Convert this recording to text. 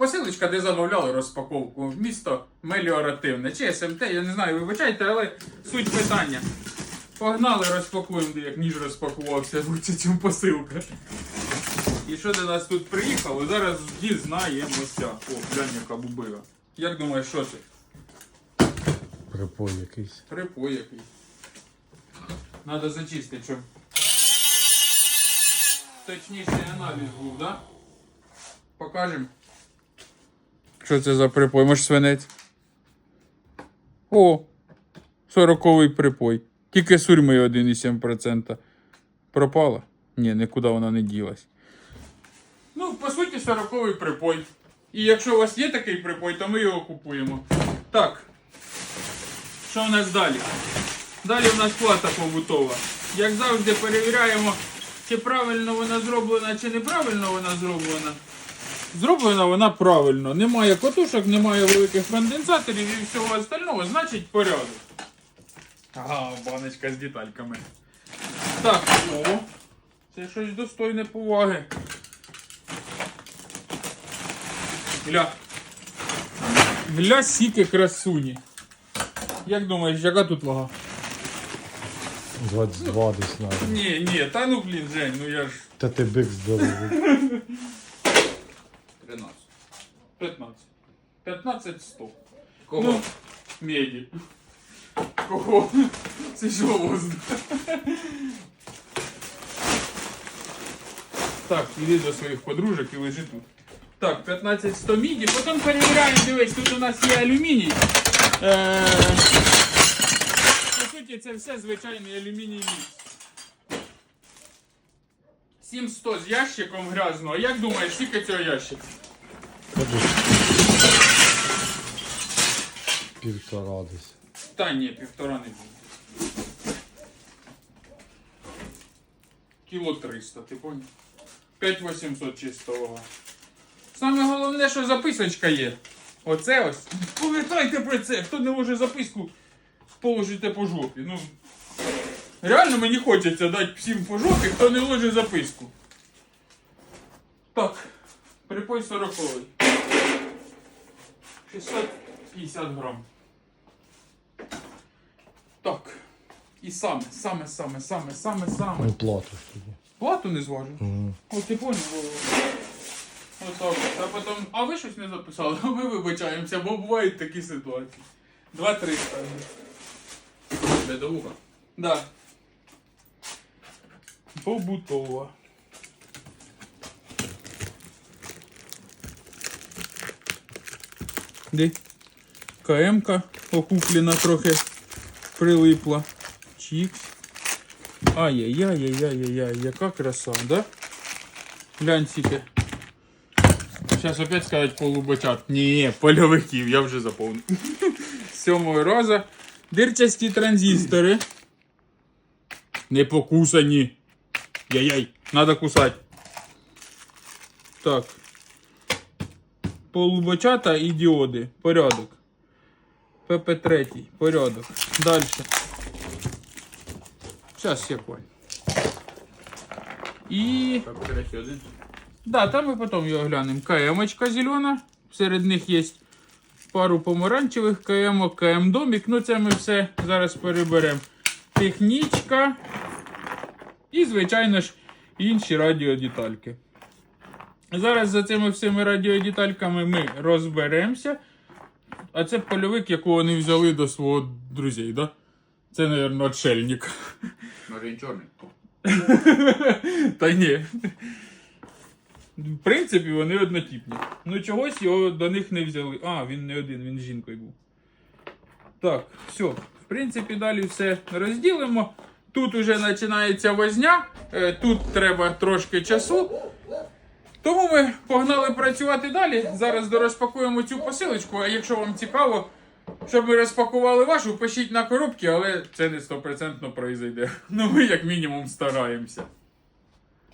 Посилочка, де замовляли розпаковку. Місто меліоративне. Чи СМТ, я не знаю, вибачайте, але суть питання. Погнали, розпакуємо, де як ніж розпакувався в цю посилку. І що до нас тут приїхало, зараз дізнаємося. О, глянь, яка бубила. Як думаєш, що це? Припой якийсь. Припой якийсь. Надо зачистити, щоб. Точніший аналіз був, да? Покажем. Що це за припой? Може свинець? О! 40-й припой. Тільки сурми 1,7%. Пропала? Ні, нікуди вона не ділась. Ну, по суті, 40-й припой. І якщо у вас є такий припой, то ми його купуємо. Так. Що у нас далі? Далі у нас плата побутова. Як завжди перевіряємо, чи правильно вона зроблена, чи неправильно вона зроблена. Зроблена вона правильно. Немає котушок, немає великих конденсаторів і всього остального, значить порядок. Ага, баночка з детальками. Так, о, це щось достойне поваги. Гля. Гля сіки красуні. Як думаєш, яка тут вага? 22 десь навіть. Ні, ні, та ну блін, Жень, ну я ж. Та ти бик здоровий. 13. 15. 15 100. Кого? Ну, меді. Кого? Це що воздух? Так, іди до своїх подружок і лежи тут. Так, 15 100 міді. Потім перевіряємо, дивись, тут у нас є алюміній. Е, По суті, це все звичайний алюміній мікс. 700 з ящиком грязного. Як думаєш, скільки цього ящика? Півтора десь. Та ні, півтора не буде. Кіло 300, ти поняв? 5800 чистого. Саме головне, що записочка є. Оце ось. Пам'ятайте про це, хто не може записку, положите по жопі. Ну, реально мені хочеться дати всім по жопі, хто не ложить записку. Так, припой 40 650 грам. Так. І саме, саме, саме, саме, саме, саме. Ну, плату тоді. Плату не зважу. Мгм. О, ти понял, Вова? Отак. А потім, а ви щось не записали? А ми вибачаємося, бо бувають такі ситуації. Два три Для вуха. Да. Побутова. Де? КМ-ка окуплена трохи прилипла. Чікс. Ай-яй-яй-яй-яй-яй, яка краса, да? Глянь тільки. Зараз опять скажуть полубочат. Ні, польовиків, я вже заповнив. Сьомого разу. Дирчасті транзистори. Не покусані. Яй-яй, надо кусати. Так. Полубочата і діоди. Порядок. ПП3. Порядок. Далі. Зараз я понял. І. Да, там ми потім його глянемо. КМ-очка зелена. Серед них є пару помаранчевих КМ, КМ домік. Ну це ми все зараз переберемо. Технічка. І, звичайно ж, інші радіодетальки. Зараз за цими всіми радіодетальками ми розберемося. А це польовик, якого вони взяли до свого друзей, да? Це, мабуть, отшельник. Може він чорний. Та ні. В принципі, вони однотипні. Ну чогось його до них не взяли. А, він не один, він з жінкою був. Так, все. В принципі, далі все розділимо. Тут уже починається возня, е, тут треба трошки часу. Тому ми погнали працювати далі. Зараз дорозпакуємо цю посилочку, а якщо вам цікаво, щоб ми розпакували вашу, пишіть на коробки, але це не стопроцентно пройде. Ну ми як мінімум стараємося.